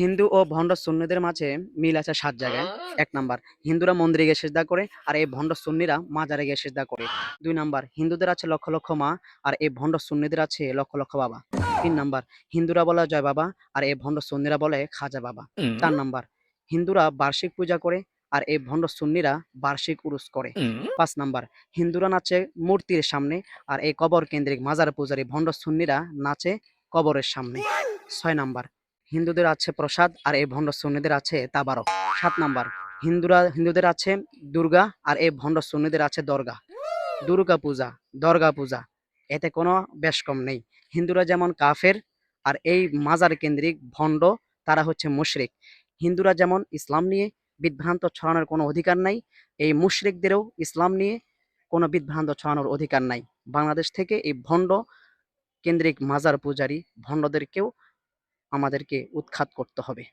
হিন্দু ও ভণ্ড সুন্নিদের মাঝে মিল আছে সাত জায়গায়। এক নাম্বার হিন্দুরা মন্দিরে গিয়ে সেজদা করে আর এই ভণ্ড সুন্নিরা মাজারে গিয়ে সেজদা করে। দুই নাম্বার হিন্দুদের আছে লক্ষ লক্ষ মা আর এই ভণ্ড সুন্নিদের আছে লক্ষ লক্ষ বাবা। তিন নাম্বার হিন্দুরা বলে জয় বাবা আর এই ভণ্ড সুন্নিরা বলে খাজা বাবা। চার নাম্বার হিন্দুরা বার্ষিক পূজা করে আর এই ভণ্ড সুন্নিরা বার্ষিক উরুস করে। পাঁচ নাম্বার হিন্দুরা নাচে মূর্তির সামনে আর এই কবর কেন্দ্রিক মাজার পূজারী ভণ্ড সুন্নিরা নাচে কবরের সামনে। ছয় নাম্বার হিন্দুদের আছে প্রসাদ আর এই ভণ্ড সুন্নিদের আছে তাবারক। সাত নাম্বার, হিন্দুরা, হিন্দুদের আছে দুর্গা আর এই ভণ্ড সুন্নিদের আছে দর্গা। দুর্গা পূজা, দর্গা পূজা, এতে কোনো বেশ কম নেই। হিন্দুরা যেমন কাফের আর এই মাজার কেন্দ্রিক ভণ্ড, তারা হচ্ছে মুশরিক। হিন্দুরা যেমন ইসলাম নিয়ে বিভ্রান্ত ছড়ানোর কোনো অধিকার নাই, এই মুশরিকদেরও ইসলাম নিয়ে কোনো বিভ্রান্ত ছড়ানোর অধিকার নাই। বাংলাদেশ থেকে এই ভণ্ড কেন্দ্রিক মাজার পূজারী ভণ্ডদেরকেও আমাদেরকে উৎখাত করতে হবে।